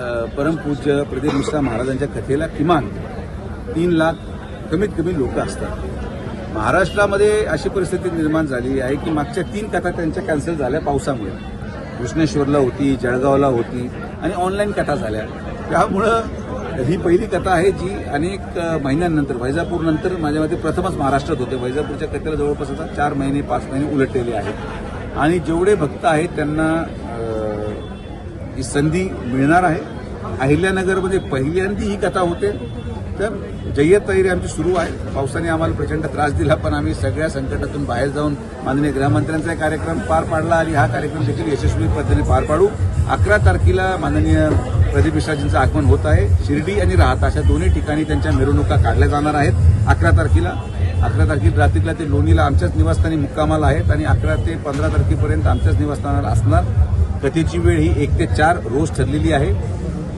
परमपूज्य प्रदीप मिश्रा महाराजांच्या कथेला किमान तीन लाख कमीत कमी लोक असतात. महाराष्ट्रामध्ये अशी परिस्थिती निर्माण झाली आहे की मागच्या तीन कथा त्यांच्या कॅन्सल झाल्या पावसामुळे. कृष्णेश्वरला होती जळगावला होती आणि ऑनलाईन कथा झाल्या. त्यामुळं ही पहिली कथा आहे जी अनेक महिन्यांनंतर वैजापूरनंतर माझ्यामध्ये माझ्या मते प्रथमच महाराष्ट्रात होते. वैजापूरच्या कथेला जवळपास आता चार महिने पाच महिने उलटलेले आहेत. आणि जेवढे भक्त आहेत त्यांना ही संधी मिळणार आहे. अहिल्यानगरमध्ये पहिल्यांदी ही कथा होते. तर जय्यत तयारी आमची सुरू आहे. पावसाने आम्हाला प्रचंड त्रास दिला पण आम्ही सगळ्या संकटातून बाहेर जाऊन माननीय गृहमंत्र्यांचा एक कार्यक्रम पार पाडला आणि हा कार्यक्रम देखील यशस्वी पद्धतीने पार पाडू. अकरा तारखेला माननीय प्रदीप मिश्राजींचं आगमन होत आहे. शिर्डी आणि राहता अशा दोन्ही ठिकाणी त्यांच्या मिरवणुका काढल्या जाणार आहेत. अकरा तारखेला अकरा तारखेला रात्रीला ते लोणीला आमच्याच निवासस्थानी मुक्कामाला आहेत आणि अकरा ते पंधरा तारखेपर्यंत आमच्याच निवासस्थानाला असणार. कथेची वेळ ही एक ते चार रोज ठरलेली आहे.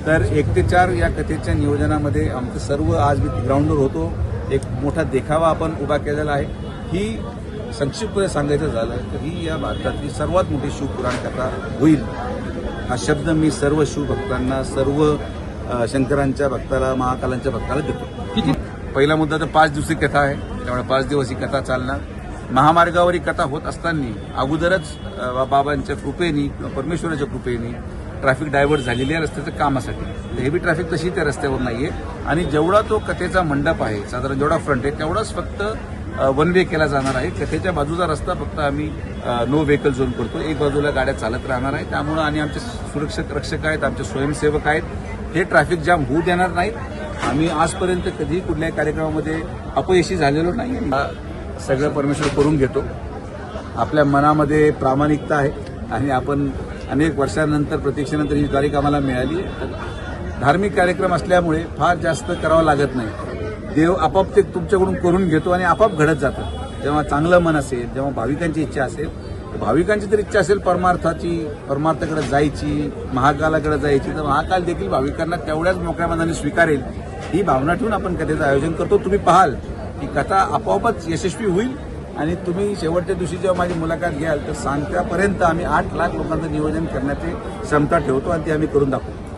तर एक ते चार या कथेच्या नियोजनामध्ये आमचं सर्व आज मी ग्राउंडवर होतो. एक मोठा देखावा आपण उभा केलेला आहे. ही संक्षिप्तपणे सांगायचं झालं तर ही या भारतातली सर्वात मोठी शिवपुराण कथा होईल. हा शब्द मी सर्व शिवभक्तांना सर्व शंकरांच्या भक्ताला महाकालांच्या भक्ताला देतो. पहिला मुद्दा तर पाच दिवसी कथा आहे. त्यामुळे पाच दिवस ही कथा चालणार. महामार्गावर ही कथा होत असताना अगोदरच बाबांच्या कृपेनी किंवा परमेश्वराच्या कृपेनी ट्रॅफिक डायव्हर्ट झालेली आहे रस्त्याच्या कामासाठी. हेवी ट्रॅफिक तशी त्या रस्त्यावर नाहीये. आणि जेवढा तो कथेचा मंडप आहे साधारण जेवढा फ्रंट आहे तेवढाच फक्त वन वे केला जाणार आहे. कथेच्या बाजूचा रस्ता फक्त आम्ही नो व्हेकल झोन करतो. एक बाजूला गाड्या चालत राहणार आहे त्यामुळं आणि आमचे सुरक्षक रक्षक आहेत आमचे स्वयंसेवक आहेत. हे ट्रॅफिक जाम होऊ देणार नाहीत. आम्ही आजपर्यंत कधीही कुठल्याही कार्यक्रमामध्ये अपयशी झालेलो नाही सगळं परमेश्वर करून घेतो. आपल्या मनामध्ये प्रामाणिकता आहे आणि आपण अनेक वर्षानंतर प्रतीक्षेनंतर ही तारीख आम्हाला मिळाली. धार्मिक कार्यक्रम असल्यामुळे फार जास्त करावं लागत नाही. देव आपाप ते तुमच्याकडून करून घेतो आणि आपाप घडत जातं जेव्हा चांगलं मन असेल जेव्हा भाविकांची इच्छा असेल भाविकांची तर इच्छा असेल परमार्थाची परमार्थाकडे जायची महाकालाकडे जायची तर महाकाल देखील भाविकांना तेवढ्याच मोकळ्या मनाने स्वीकारेल. ही भावना ठेवून आपण कथेचं आयोजन करतो. तुम्ही पाहाल ही कथा आपोआपच यशस्वी होईल. आणि तुम्ही शेवटच्या दिवशी जेव्हा माझी मुलाखत घ्याल तर सांगत्यापर्यंत आम्ही आठ लाख लोकांचं नियोजन करण्याची क्षमता ठेवतो आणि ते आम्ही करून दाखवू.